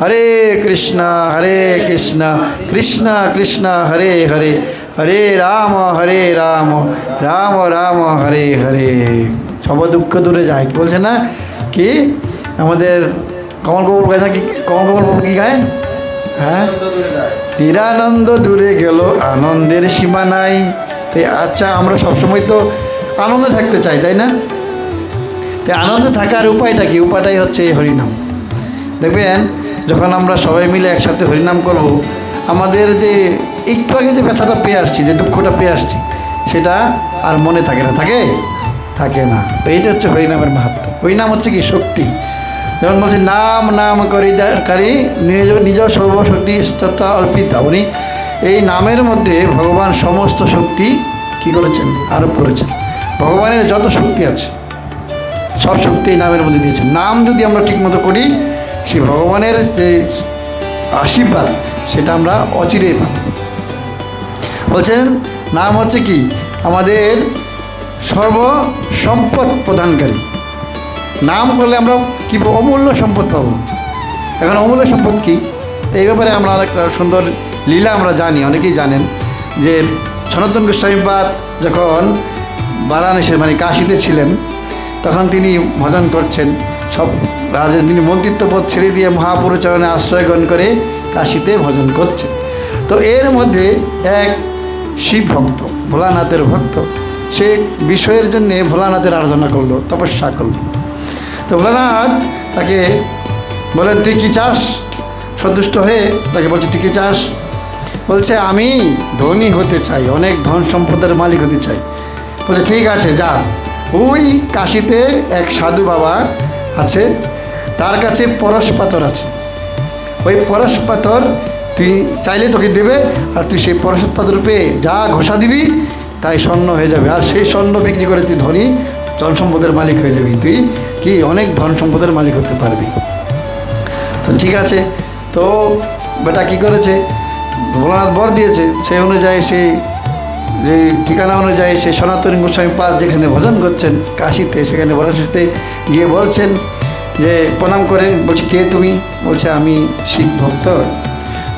হরে কৃষ্ণ হরে কৃষ্ণ কৃষ্ণ কৃষ্ণ, হরে হরে হরে রাম হরে রাম রাম রাম, হরে হরে। সব দুঃখ দূরে যায় বলছে না? কি? আমাদের কমল কপুর গায় কি কমল কপুর কি গায়? হ্যাঁ? নিরানন্দ দূরে গেল, আনন্দের সীমা নাই। তাই আচ্ছা আমরা সবসময় তো আনন্দে থাকতে চাই, তাই না? তাই আনন্দে থাকার উপায়টা কি? উপায়টাই হচ্ছে এই হরিনাম। দেখবেন যখন আমরা সবাই মিলে একসাথে হরিনাম করব, আমাদের যে একটু আগে যে ব্যথাটা পেয়ে আসছি, যে দুঃখটা পেয়ে আসছি, সেটা আর মনে থাকে না, থাকে? থাকে না। তো এইটা হচ্ছে হরিনামের মাহাত্ম হরিনাম হচ্ছে কি? শক্তি। যেমন বলছে, নাম নাম করি কারি, নিজ নিজ সর্বশক্তি তথা অর্পিতা। উনি এই নামের মধ্যে ভগবান সমস্ত শক্তি কি করেছেন? আরোপ করেছেন। ভগবানের যত শক্তি আছে, সব শক্তি এই নামের মধ্যে দিয়েছেন। নাম যদি আমরা ঠিকমতো করি সেই ভগবানের যে আশীর্বাদ, সেটা আমরা অচিরেই পাব। বলছেন, নাম হচ্ছে কি? আমাদের সর্ব সম্পদ প্রদানকারী। নাম করলে আমরা কি অমূল্য সম্পদ পাবো। এখন অমূল্য সম্পদ কি? এই ব্যাপারে আমরা একটা সুন্দর লীলা আমরা জানি, অনেকেই জানেন, যে সনাতন গোস্বামীপাদ যখন বারাণসীর মানে কাশিতে ছিলেন, তখন তিনি ভজন করছেন, সব রাজের তিনি মন্ত্রিত্ব পদ ছেড়ে দিয়ে মহাপুরচরণে আশ্রয় গ্রহণ করে কাশিতে ভজন করছে। তো এর মধ্যে এক শিব ভক্ত, ভোলানাথের ভক্ত, সে বিষয়ের জন্যে ভোলানাথের আরাধনা করল, তপস্যা করল। তো ভোলানাথ তাকে বলেন, তুই কী চাস? সন্তুষ্ট হয়ে তাকে বলছে, তুই কী চাস? বলছে, আমি ধনী হতে চাই, অনেক ধন সম্পদের মালিক হতে চাই। বলছে, ঠিক আছে, যা। ওই কাশিতে এক সাধু বাবা আছে তার কাছে পরশ পাথর আছে। ওই পরশ পাথর তুই চাইলে তোকে দেবে, আর তুই সেই পরশ পাথর পেয়ে যা ঘষা দিবি, তাই স্বর্ণ হয়ে যাবে। আর সেই স্বর্ণ বিক্রি করে তুই ধনী, ধন সম্পদের মালিক হয়ে যাবি। তুই কি অনেক ধন সম্পদের মালিক হতে পারবি। তো ঠিক আছে। তো বেটা কি করেছে? ভোলানাথ বর দিয়েছে। সেই অনুযায়ী সেই যে ঠিকানা অনুযায়ী সেই সনাতনী গোস্বামী পাদ যেখানে ভজন করছেন, কাশিতে, সেখানে বরাশিতে গিয়ে বলছেন যে প্রণাম করেন, বলছি, কে তুমি? বলছে, আমি শিব ভক্ত।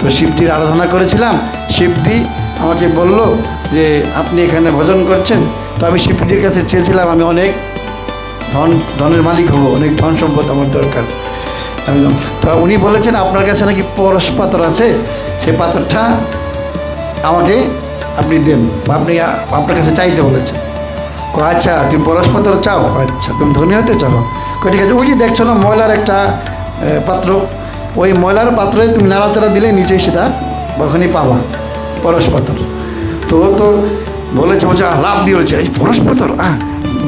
তো শিবটির আরাধনা করেছিলাম। শিবটি আমাকে বলল যে, আপনি এখানে ভজন করছেন? তো আমি শিবটির কাছে চেয়েছিলাম, আমি অনেক ধন, ধনের মালিক হব, অনেক ধন সম্পদ আমার দরকার। একদম তো উনি বলেছেন, আপনার কাছে নাকি পরশ পাথর আছে? সেই পাথরটা আমাকে আপনি দেন, বা আপনি আপনার কাছে চাইতে বলেছেন। আচ্ছা তুমি পরশ পাথর চাও? আচ্ছা তুমি ধনী হতে চাও? ঠিক আছে, ওই যে দেখছ না, ময়লার একটা পাত্র? ওই ময়লার পাত্রে তুমি নাড়াচাড়া দিলে নিচেই সেটা ওখানেই পাবা, পরশ পাথর। তো তো বলেছে, বলছে লাভ দিয়ে বলেছে, এই পরশ পাথর, আহ!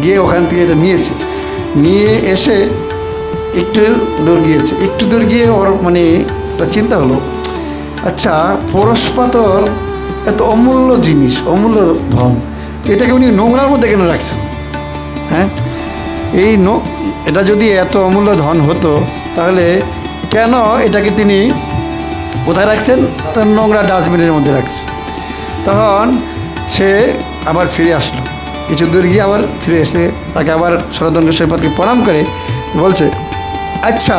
গিয়ে ওখান থেকে এটা নিয়েছে। নিয়ে এসে একটু দূর গিয়েছে। একটু দূর গিয়ে ওর মানে একটা চিন্তা হলো আচ্ছা পরশ পাথর এত অমূল্য জিনিস, অমূল্য ধন এটাকে উনি নোংরার মধ্যে কেন রাখছেন? হ্যাঁ? এই নো, এটা যদি এত অমূল্য ধন হতো, তাহলে কেন এটাকে তিনি কোথায় রাখছেন? নোংরা ডাস্টবিনের মধ্যে রাখছে তখন সে আবার ফিরে আসলো। কিছু দূর গিয়ে আবার ফিরে এসে তাকে আবার সনাতন গোস্বামীপাদকে প্রণাম করে বলছে আচ্ছা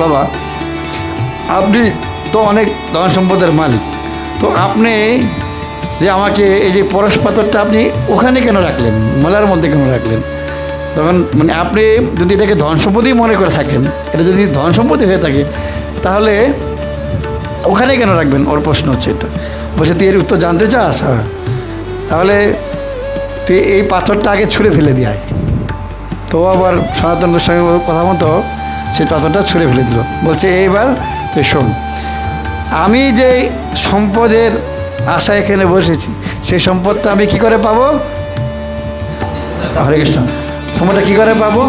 বাবা, আপনি তো অনেক ধন সম্পদের মালিক। তো আপনি যে আমাকে এই যে পরশ পাথরটা আপনি ওখানে কেন রাখলেন? মেলার মধ্যে কেন রাখলেন? তখন মানে আপনি যদি এটাকে ধন সম্পদই মনে করে থাকেন, এটা যদি ধন সম্পত্তি হয়ে থাকে, তাহলে ওখানে কেন রাখবেন? ওর প্রশ্ন হচ্ছে এটা। বলছে, তুই এর উত্তর জানতে চাস? হ্যাঁ। তাহলে তুই এই পাথরটা আগে ছুঁড়ে ফেলে দিয়ায় তো আবার সনাতন গোস্বামী কথা মতো সে পাথরটা ছুঁড়ে ফেলে দিল। বলছে, এইবার তুই শোন, আমি যে সম্পদের আশা এখানে বসেছি, সেই সম্পদটা আমি কি করে পাবো? হরে কৃষ্ণ। সম্পদটা কী করে পাবো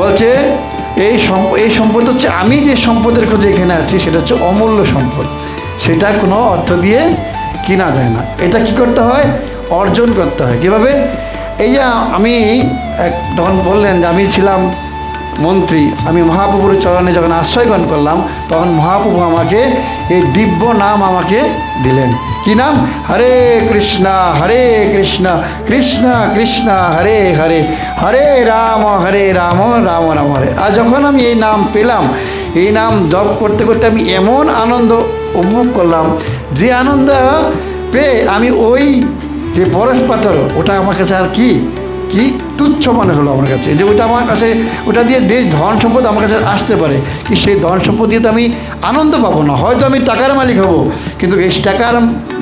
বলছে, এই এই সম্পদ হচ্ছে আমি যে সম্পদের খোঁজে এখানে আছি, সেটা হচ্ছে অমূল্য সম্পদ। সেটা কোনো অর্থ দিয়ে কিনা যায় না। এটা কি করতে হয়? অর্জন করতে হয়। কীভাবে? এই যে আমি তখন বললেন যে আমি ছিলাম মন্ত্রী, আমি মহাপ্রভুর চরণে যখন আশ্রয় গ্রহণ করলাম, তখন মহাপ্রভু আমাকে এই দিব্য নাম আমাকে দিলেন। কি নাম? হরে কৃষ্ণ হরে কৃষ্ণ কৃষ্ণ কৃষ্ণ, হরে হরে হরে রাম হরে রাম রাম রাম, হরে। আর যখন আমি এই নাম পেলাম, এই নাম জপ করতে করতে আমি এমন আনন্দ উপভোগ করলাম, যে আনন্দ পেয়ে আমি ওই যে পরশ পাথর, ওটা আমার কাছে আর কি কি তুচ্ছ মনে হলো আমার কাছে? যে ওটা আমার কাছে ওটা দিয়ে দেশ ধন সম্পদ আমার কাছে আসতে পারে। কি সেই ধন সম্পদ দিয়ে তো আমি আনন্দ পাবো না? হয়তো আমি টাকার মালিক হব, কিন্তু এই টাকার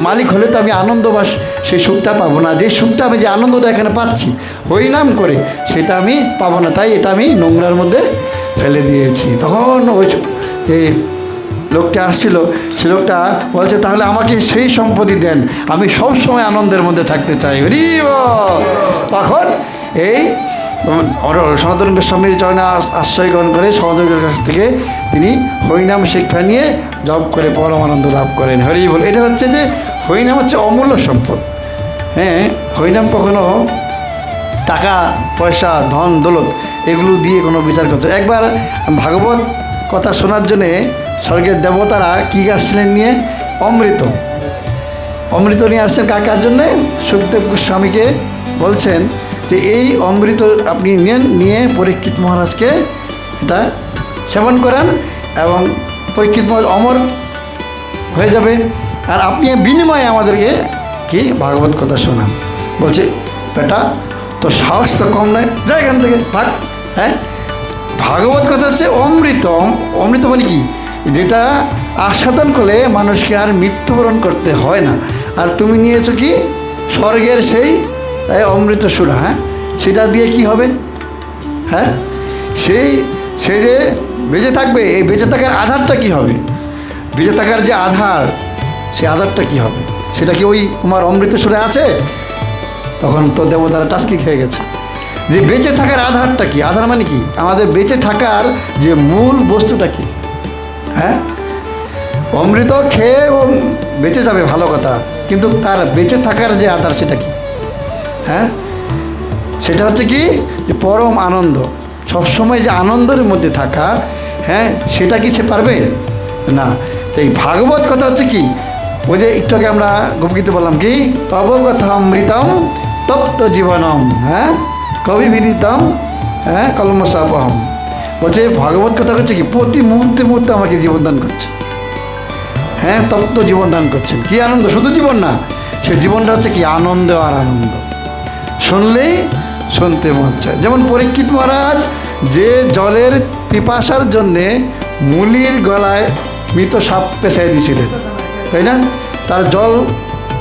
মালিক হলে তো আমি আনন্দ বা সেই সুখটা পাবো না। যে সুখটা আমি যে আনন্দটা এখানে পাচ্ছি, হরিনাম করে, সেটা আমি পাবো না। তাই এটা আমি নোংরার মধ্যে ফেলে দিয়েছি। তখন ওই লোকটা আসছিল, সে লোকটা বলছে, তাহলে আমাকে সেই সম্পত্তি দেন, আমি সব সময় আনন্দের মধ্যে থাকতে চাই। হরি। তখন এই সনাতন গোস্বামীর চরণে আশ্রয় গ্রহণ করে সমাজের কাছ থেকে তিনি হরিনাম শিক্ষা নিয়ে জব করে পরম আনন্দ লাভ করেন। হরি বল, এটা হচ্ছে যে হরিনাম হচ্ছে অমূল্য সম্পদ। হ্যাঁ হরিনাম কখনো টাকা, পয়সা, ধন, দৌলত এগুলো দিয়ে কোনো বিচার করতে একবার ভাগবত কথা শোনার জন্যে স্বর্গের দেবতারা কী আসছিলেন নিয়ে? অমৃত। অমৃত নিয়ে আসছেন কাকার জন্যে? সুখদেব গোস্বামীকে বলছেন যে, এই অমৃত আপনি নেন নিয়ে পরীক্ষিত মহারাজকে এটা সেবন করান এবং পরীক্ষিত মহারাজ অমর হয়ে যাবে। আর আপনি বিনিময়ে আমাদেরকে কি ভাগবত কথা শোনান। বলছে, বেটা, তোর সাহস তো কম নয়, যা এখান থেকে, ভাগ হ্যাঁ? ভাগবত কথা হচ্ছে অমৃত অম- অমৃত মানে কি? যেটা আস্বাদন করলে মানুষকে আর মৃত্যুবরণ করতে হয় না। আর তুমি নিয়েছো কি? স্বর্গের সেই অমৃত সুরা হ্যাঁ? সেটা দিয়ে কি হবে? হ্যাঁ? সেই, সে যে বেঁচে থাকবে, এই বেঁচে থাকার আধারটা কি হবে? বেঁচে থাকার যে আধার সেই আধারটা কি হবে? সেটা কি ওই তোমার অমৃত সুরে আছে? তখন তো দেবতারা টাস্কি খেয়ে গেছে। যে বেঁচে থাকার আধারটা কি? আধার মানে কি? আমাদের বেঁচে থাকার যে মূল বস্তুটা কি? হ্যাঁ? অমৃত খেয়ে ও বেঁচে যাবে, ভালো কথা। কিন্তু তার বেঁচে থাকার যে আধার, সেটা কি? হ্যাঁ? সেটা হচ্ছে কি? যে পরম আনন্দ। সবসময় যে আনন্দের মধ্যে থাকা হ্যাঁ সেটা কি সে পারবে? না। তো এই ভাগবত কথা হচ্ছে কি? ওই যে একটু আগে আমরা গোপগীতে বললাম কি? তব কথা অমৃতম তপ্ত জীবনম হ্যাঁ? কবি বিনীতম হ্যাঁ? কলমসাপহম বলছে ভাগবত কথা হচ্ছে কি? প্রতি মুহূর্তে মুহূর্তে আমাকে জীবন দান করছে। হ্যাঁ তপ্ত জীবন দান করছেন কি আনন্দ? শুধু জীবন না, সে জীবনটা হচ্ছে কি? আনন্দ আর আনন্দ। শুনলেই শুনতে মন চায়। যেমন পরীক্ষিত মহারাজ যে জলের পিপাসার জন্যে মুলির গলায় মৃত সাপ পেঁচাই দিয়েছিলেন। তাই না? তার জল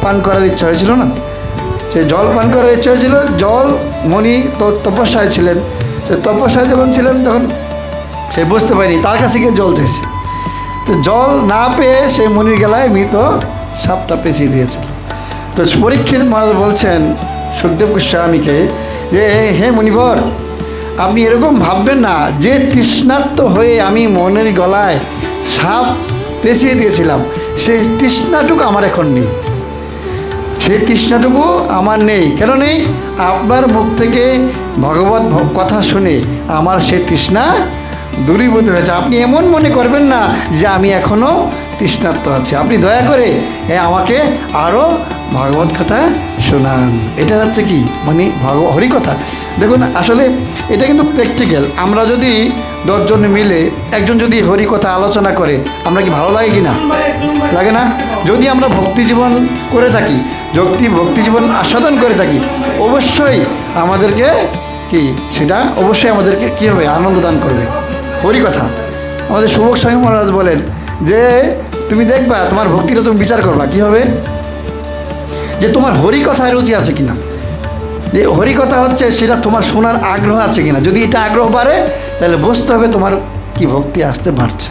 পান করার ইচ্ছা হয়েছিল না? সে জল পান করার ইচ্ছা হয়েছিল। জল মণি তো তপস্যায় ছিলেন। সে তপস্যায় যখন ছিলেন, তখন সে বুঝতে পারেনি, তার কাছে গিয়ে জল চেয়েছে তো জল না পেয়ে সে মনির গেলায় মৃত সাপটা পেঁচিয়ে দিয়েছিল। তো পরীক্ষিত মহারাজ বলছেন সুখদেব গোস্বামীকে যে, হে মণিবর আপনি এরকম ভাববেন না, যে তৃষ্ণার্ত হয়ে আমি মনের গলায় সাপ পেঁচিয়ে দিয়েছিলাম সেই তৃষ্ণাটুকু আমার এখন নেই। সেই তৃষ্ণাটুকু আমার নেই। কেন নেই? আপনার মুখ থেকে ভগবত কথা শুনে আমার সেই তৃষ্ণা দূরীভূত হয়েছে। আপনি এমন মনে করবেন না যে আমি এখনও তৃষ্ণার্ত আছি। আপনি দয়া করে আমাকে আরও ভাগবত কথা শোনান। এটা হচ্ছে কি? মানে ভগ হরিকথা। দেখুন, আসলে এটা কিন্তু প্র্যাকটিক্যাল আমরা যদি দশজন মিলে একজন যদি হরিকথা আলোচনা করে, আমরা কি ভালো লাগে কি না লাগে না? যদি আমরা ভক্তি জীবন করে থাকি, ভক্তি ভক্তি জীবন আস্বাদন করে থাকি, অবশ্যই আমাদেরকে কি? সেটা অবশ্যই আমাদেরকে কী হবে আনন্দ দান করবে? হরি কথা। আমাদের শুভক স্বামী মহারাজ বলেন যে, তুমি দেখবা, তোমার ভক্তিটা তুমি বিচার করবা, কী হবে? যে, তোমার হরি কথায় রুচি আছে কিনা? যে, হরি কথা হচ্ছে সেটা তোমার শোনার আগ্রহ আছে কিনা? যদি এটা আগ্রহ বাড়ে, তাহলে বুঝতে হবে তোমার কি ভক্তি আসতে পারছে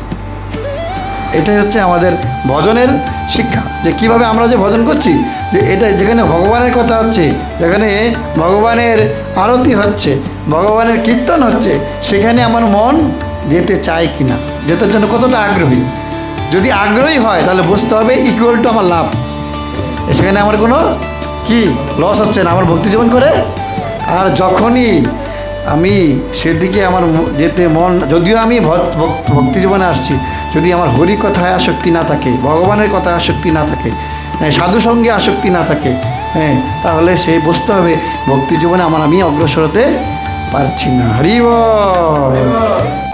এটাই হচ্ছে আমাদের ভজনের শিক্ষা। যে, কীভাবে আমরা যে ভজন করছি, যে, এটা যেখানে ভগবানের কথা হচ্ছে, যেখানে ভগবানের আরতি হচ্ছে, ভগবানের কীর্তন হচ্ছে, সেখানে আমার মন যেতে চায় কি না যেটার জন্য কতটা আগ্রহী। যদি আগ্রহী হয় তাহলে বুঝতে হবে ইকুয়াল টু আমার লাভ। সেখানে আমার কোনো কি লস হচ্ছে না আমার ভক্তি জীবন করে। আর যখনই আমি সেদিকে আমার যেতে মন যদিও আমি ভক- ভক- ভক্তি জীবনে আসছি যদি আমার হরি কথায় আসক্তি না থাকে ভগবানের কথায় আসক্তি না থাকে হ্যাঁ, সাধু সঙ্গে আসক্তি না থাকে হ্যাঁ তাহলে সে বুঝতে হবে ভক্তি জীবনে আমার আমি অগ্রসর হতে পারছি না। হরি বল।